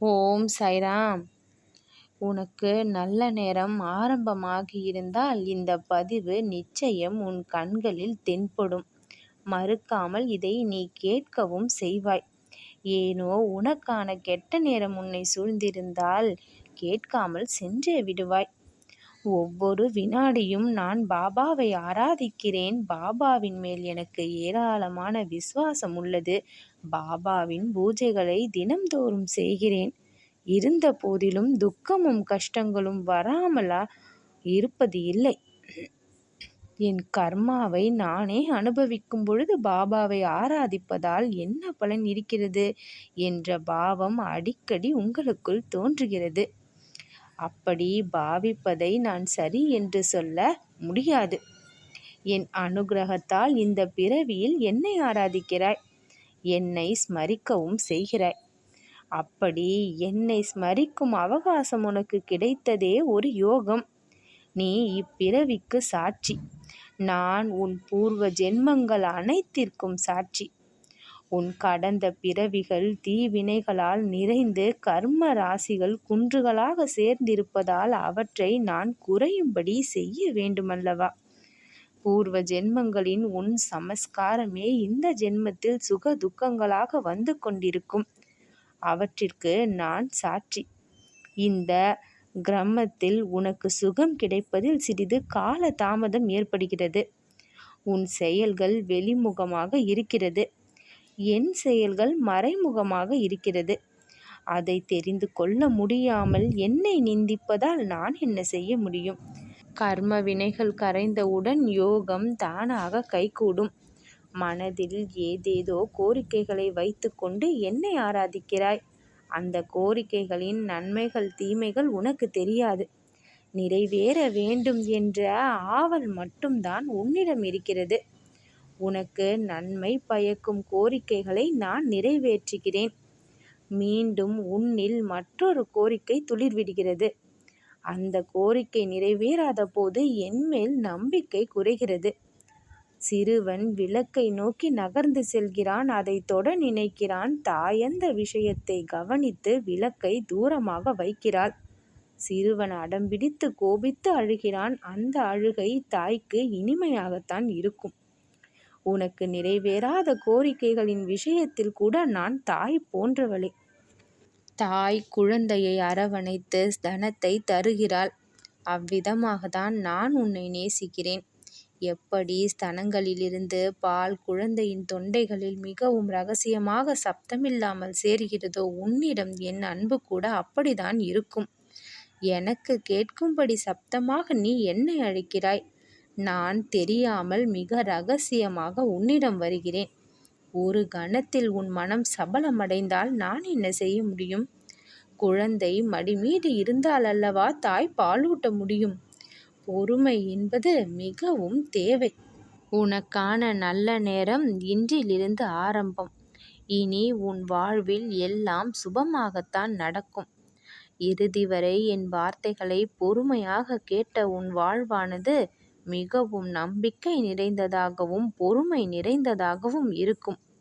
ஓம் சைராம் உனக்கு நல்ல நேரம் ஆரம்பமாகியிருந்தால் இந்த பதிவு நிச்சயம் உன் கண்களில் தென்படும். மறுக்காமல் இதை நீ கேட்கவும் செய்வாய். ஏனோ உனக்கான கெட்ட நேரம் உன்னை சூழ்ந்திருந்தால் கேட்காமல் சென்றே விடுவாய். ஒவ்வொரு வினாடியும் நான் பாபாவை ஆராதிக்கிறேன். பாபாவின் மேல் எனக்கு ஏராளமான விசுவாசம் உள்ளது. பாபாவின் பூஜைகளை தினம்தோறும் செய்கிறேன். இருந்த போதிலும் துக்கமும் கஷ்டங்களும் வராமலா இருப்பது இல்லை. என் கர்மாவை நானே அனுபவிக்கும் பொழுது பாபாவை ஆராதிப்பதால் என்ன பலன் இருக்கிறது என்ற பாவம் அடிக்கடி உங்களுக்குள் தோன்றுகிறது. அப்படி பாவிப்பதை நான் சரி என்று சொல்ல முடியாது. என் அனுகிரகத்தால் இந்த பிறவியில் என்னை ஆராதிக்கிறாய். என்னை ஸ்மரிக்கவும் செய்கிறாய். அப்படி என்னை ஸ்மரிக்கும் அவகாசம் உனக்கு கிடைத்ததே ஒரு யோகம். நீ இப்பிறவிக்கு சாட்சி. நான் உன் பூர்வ ஜென்மங்கள் அனைத்திற்கும் சாட்சி. உன் கடந்த பிறவிகள் தீவினைகளால் நிறைந்து கர்ம ராசிகள் குன்றுகளாக சேர்ந்திருப்பதால் அவற்றை நான் குறையும்படி செய்ய வேண்டுமல்லவா? பூர்வ ஜென்மங்களின் உன் சமஸ்காரமே இந்த ஜென்மத்தில் சுக துக்கங்களாக வந்து கொண்டிருக்கும். அவற்றிற்கு நான் சாட்சி. இந்த கிரமத்தில் உனக்கு சுகம் கிடைப்பதில் சிறிது கால தாமதம் ஏற்படுகிறது. உன் செயல்கள் வெளிமுகமாக இருக்கிறது. என் செயல்கள் மறைமுகமாக இருக்கிறது. அதை தெரிந்து கொள்ள முடியாமல் என்னை நிந்திப்பதால் நான் என்ன செய்ய முடியும்? கர்ம வினைகள் கரைந்தவுடன் யோகம் தானாக கைகூடும். மனதில் ஏதேதோ கோரிக்கைகளை வைத்துக்கொண்டு என்னை ஆராதிக்கிறாய். அந்த கோரிக்கைகளின் நன்மைகள் தீமைகள் உனக்கு தெரியாது. நிறைவேற வேண்டும் என்ற ஆவல் மட்டும்தான் உன்னிடம் இருக்கிறது. உனக்கு நன்மை பயக்கும் கோரிக்கைகளை நான் நிறைவேற்றுகிறேன். மீண்டும் உன்னில் மற்றொரு கோரிக்கை துளிர்விடுகிறது. அந்த கோரிக்கை நிறைவேறாத போது என்மேல் நம்பிக்கை குறைகிறது. சிறுவன் விளக்கை நோக்கி நகர்ந்து செல்கிறான். அதை தொட நினைக்கிறான். தாயந்த விஷயத்தை கவனித்து விளக்கை தூரமாக வைக்கிறாள். சிறுவன் அடம்பிடித்து கோபித்து அழுகிறான். அந்த அழுகை தாய்க்கு இனிமையாகத்தான் இருக்கும். உனக்கு நிறைவேறாத கோரிக்கைகளின் விஷயத்தில் கூட நான் தாய் போன்றவளே. தாய் குழந்தையை அரவணைத்து தனத்தை தருகிறாள். அவ்விதமாகத்தான் நான் உன்னை நேசிக்கிறேன். எப்படி ஸ்தனங்களிலிருந்து பால் குழந்தையின் தொண்டைகளில் மிகவும் ரகசியமாக சப்தமில்லாமல் சேர்கிறதோ உன்னிடம் என் அன்பு கூட அப்படிதான் இருக்கும். எனக்கு கேட்கும்படி சப்தமாக நீ என்னை அழைக்கிறாய். நான் தெரியாமல் மிக ரகசியமாக உன்னிடம் வருகிறேன். ஒரு கணத்தில் உன் மனம் சபலமடைந்தால் நான் என்ன செய்ய முடியும்? குழந்தை மடிமீடு இருந்தால் அல்லவா தாய் பாலூட்ட முடியும்? பொறுமை என்பது மிகவும் தேவை. உனக்கான நல்ல நேரம் இன்றிலிருந்து ஆரம்பம். இனி உன் வாழ்வில் எல்லாம் சுபமாகத்தான் நடக்கும். இறுதி வரை என் வார்த்தைகளை பொறுமையாக கேட்ட உன் வாழ்வானது மிகவும் நம்பிக்கை நிறைந்ததாகவும் பொறுமை நிறைந்ததாகவும் இருக்கும்.